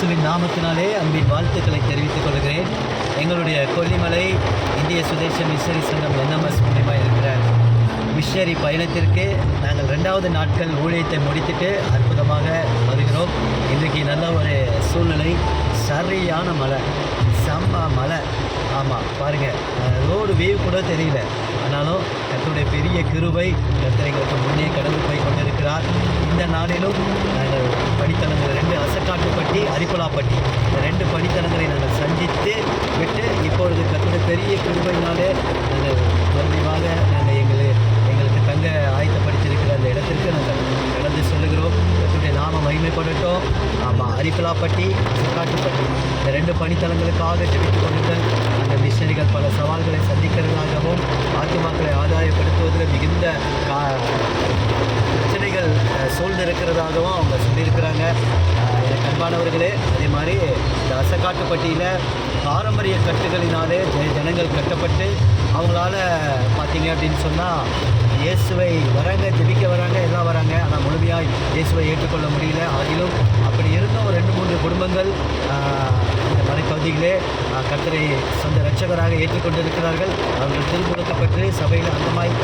நாமத்தினாலே அன்பின் வாழ்த்துக்களை தெரிவித்துக் கொள்கிறேன். எங்களுடைய கொல்லிமலை இந்திய சுதேச மிஷரி சங்கம் என்எம்எஸ் மூலியமாக இருக்கிற மிஷரி பயணத்திற்கு நாங்கள் ரெண்டாவது நாட்கள் ஊழியத்தை முடித்துட்டு அற்புதமாக வருகிறோம். இன்றைக்கு நல்ல ஒரு சூழ்நிலை. சரியான மழை. செம்ம மழை. ஆமாம் பாருங்கள் ரோடு வியூ கூட தெரியல. ஆனாலும் கர்த்தருடைய பெரிய கிருபை கர்த்தர் எங்களுக்கு முன்னே கடந்து போய் கொண்டிருக்கிறார். இந்த நாளிலும் பணித்தலங்கள் ரெண்டு அசக்காட்டுப்பட்டி அரிப்பலாப்பட்டி. இந்த ரெண்டு பணித்தலங்களை நாங்கள் சந்தித்து விட்டு இப்பொழுது கர்த்தருடைய பெரிய கிருபையினாலே நாங்கள் மறுபடியுமாக நாங்கள் எங்களை எங்களுக்கு தங்க ஆயத்தப்படுத்தியிருக்கிற அந்த இடத்திற்கு நாங்கள் நடந்து சொல்லுகிறோம். கர்த்தருடைய நாம மகிமைப்படட்டும். ஆமாம் அரிப்பலாப்பட்டி அசக்காட்டுப்பட்டி. இந்த ரெண்டு பணித்தளங்களுக்காக ஜெபித்துக் கொண்டிருந்த அந்த மிஷனரிகள் பல சவால்களை சந்திக்கிறதாகவும் ஆத்துமாக்களை ஆதாயப்படுத்துவதில் மிகுந்த கா பிரச்சனைகள் சூழ்ந்து இருக்கிறதாகவும் அவங்க சொல்லியிருக்கிறாங்க. அஹ், எனக்கு அன்பானவர்களே அதே மாதிரி இந்த அசக்காட்டுப்பட்டியில் பாரம்பரிய கட்டுகளினாலே ஜனங்கள் கட்டப்பட்டு அவங்களால பார்த்தீங்க அப்படின்னு சொன்னால் இயேசுவை வராங்க ஜெபிக்க வராங்க எல்லாம் வராங்க. ஆனால் முழுமையாக இயேசுவை ஏற்றுக்கொள்ள முடியல. அதிலும் அப்படி இருந்தும் ஒரு ரெண்டு மூன்று குடும்பங்கள் இந்த மலைப்பகுதியிலே கர்த்தரை சொந்த இரட்சகராக ஏற்றுக்கொண்டிருக்கிறார்கள். அவர்கள் திருமுழுக்கப்பட்டு சபையில் அந்தமாய்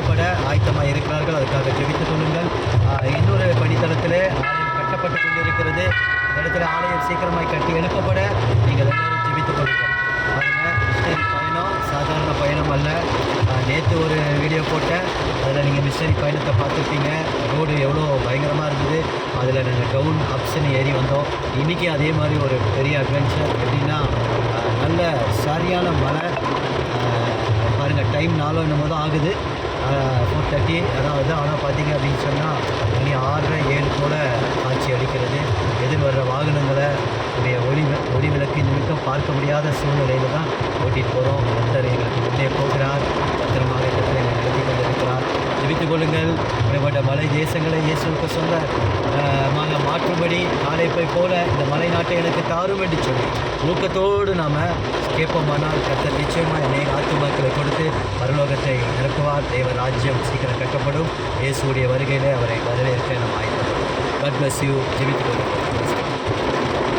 கட்டப்பட ஆயத்தமாக இருக்கிறார்கள். அதுக்காக ஜெபித்துக் கொள்ளுங்கள். இன்னொரு படித்தளத்தில் ஆலயம் கட்டப்பட்டு கொண்டிருக்கிறது. இந்த இடத்துல ஆலயம் சீக்கிரமாக கட்டி எழுப்பப்பட நீங்கள் எல்லோரும் ஜெபித்து கொள்ளுங்கள். மிஷினரி பயணம் சாதாரண பயணம் அல்ல. நேற்று ஒரு வீடியோ போட்டேன். அதில் நீங்கள் மிஷினரி பயணத்தை பார்த்துருப்பீங்க. ரோடு எவ்வளோ பயங்கரமாக இருந்தது. அதில் நாங்கள் டவுன் அப்ஸ்ன்னு ஏறி வந்தோம். இன்றைக்கி அதே மாதிரி ஒரு பெரிய அட்வென்ச்சர் எப்படின்னா நல்ல சரியான மழை. பாருங்கள் டைம் நாலோ என்னமோ தான் ஆகுது. ஃபோர் தேர்ட்டி அதாவது ஆனால் பார்த்தீங்க அப்படின்னு சொன்னால் மணி ஆறரை ஏழு போல் காட்சி அளிக்கிறது. எதிர் வர்ற வாகனங்களை உடைய ஒளி ஒளி விளக்கு நிமித்தம் பார்க்க முடியாத சூழ்நிலையில் தான் ஓட்டிகிட்டு போகிறோம் கத்தர் எங்களுக்கு முன்னே போகிறார். பத்திரமாக கத்தர் எங்களை நடத்தி கொண்டிருக்கிறார். தெரிவித்துக் கொள்ளுங்கள். இந்த மலை தேசங்களை இயேசுக்கு சொந்த நாங்கள் மாற்றும்படி நாளைப்பை போல இந்த மலை நாட்டை எனக்கு தாரும் என்று சொல்லி ஊக்கத்தோடு நாம் கேட்போமானால் கத்தர் நிச்சயமாக அநேக ஆத்துமாக்களை கொடுத்து பரலோகத்தை நிரப்புவார். தேவ ராஜ்யம் சீக்கிரம் கட்டப்படும். இயேசுடைய வருகையிலே அவரை வரவேற்க நம்ம ஆயத்தப்படும் கட் பிளஸ் யூ ஜெபித்து கொண்டு